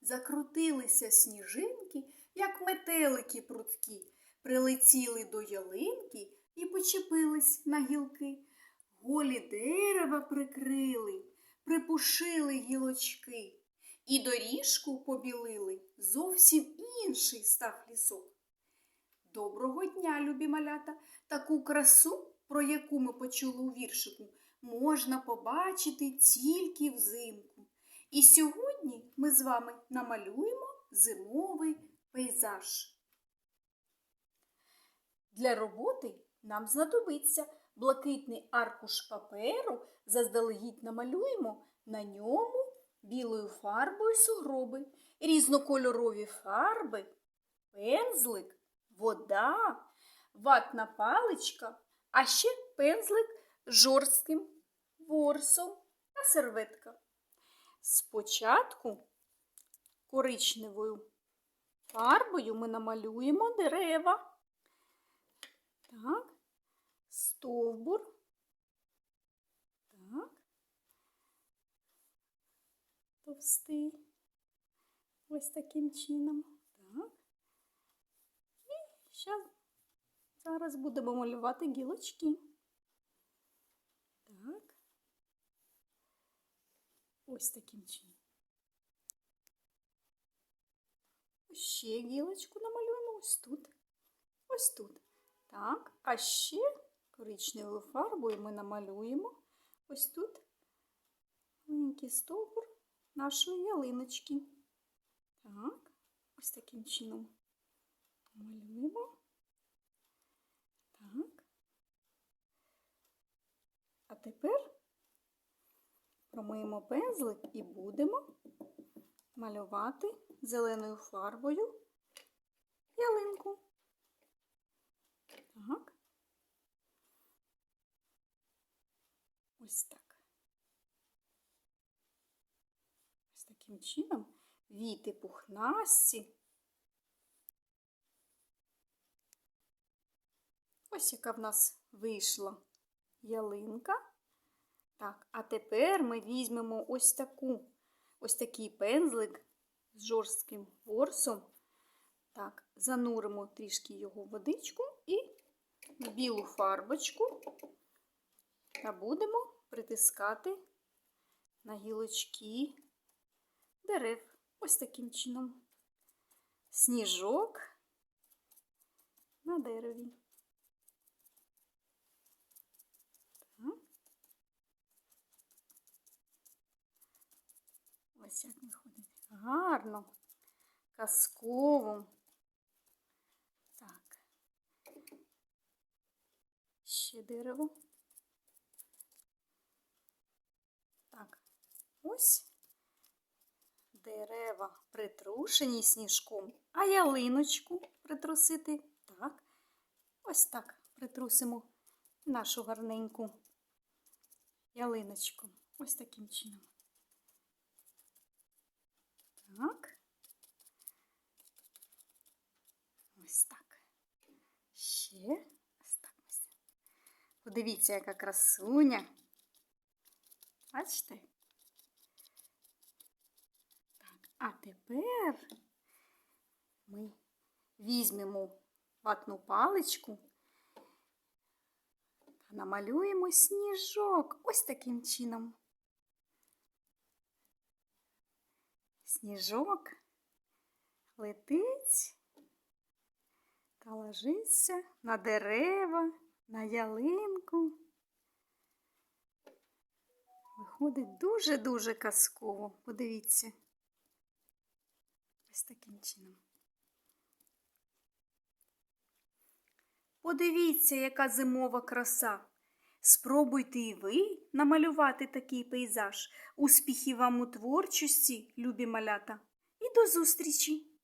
Закрутилися сніжинки, як метелики прудкі, прилетіли до ялинки і почепились на гілки. Голі дерева прикрили, припушили гілочки, і доріжку побілили, зовсім інший став лісок. Доброго дня, любі малята! Таку красу, про яку ми почули у віршику, можна побачити тільки взимку. І сьогодні ми з вами намалюємо зимовий пейзаж. Для роботи нам знадобиться блакитний аркуш паперу, заздалегідь намалюємо на ньому білою фарбою сугроби, різнокольорові фарби, пензлик, вода, ватна паличка, а ще пензлик жорстким ворсом та серветка. Спочатку коричневою фарбою ми намалюємо дерева. Так, стовбур. Так. Товстий. Ось таким чином. Так. І зараз будемо малювати гілочки. Так. Ось таким чином. Ще гілочку намалюємо ось тут. Ось тут. Так, а ще коричневою фарбою ми намалюємо ось тут маленький стовбур нашої ялиночки. Так, ось таким чином малюємо. Так. А тепер промиємо пензлик і будемо малювати зеленою фарбою ялинку. Так. Ось так. Ось таким чином віти пухнасті. Ось яка в нас вийшла ялинка. Так, а тепер ми візьмемо ось таку, ось такий пензлик з жорстким ворсом. Так, зануримо трішки його в водичку і в білу фарбочку та будемо притискати на гілочки дерев. Ось таким чином. Сніжок на дереві. Так. Ось як виходить. Гарно, казково. Так. Ще дерево. Так, ось дерева притрушені сніжком, а ялиночку притрусити. Так, ось так притрусимо нашу гарненьку ялиночку. Ось таким чином. Так. Ось так. Ще ось так. Подивіться, яка красуня. Бачите? Так, а тепер ми візьмемо ватну паличку та намалюємо сніжок ось таким чином. Сніжок летить та ложиться на дерева, на ялинку. Виходить дуже-дуже казково. Подивіться. Ось таким чином. Подивіться, яка зимова краса. Спробуйте і ви намалювати такий пейзаж. Успіхів вам у творчості, любі малята, і до зустрічі!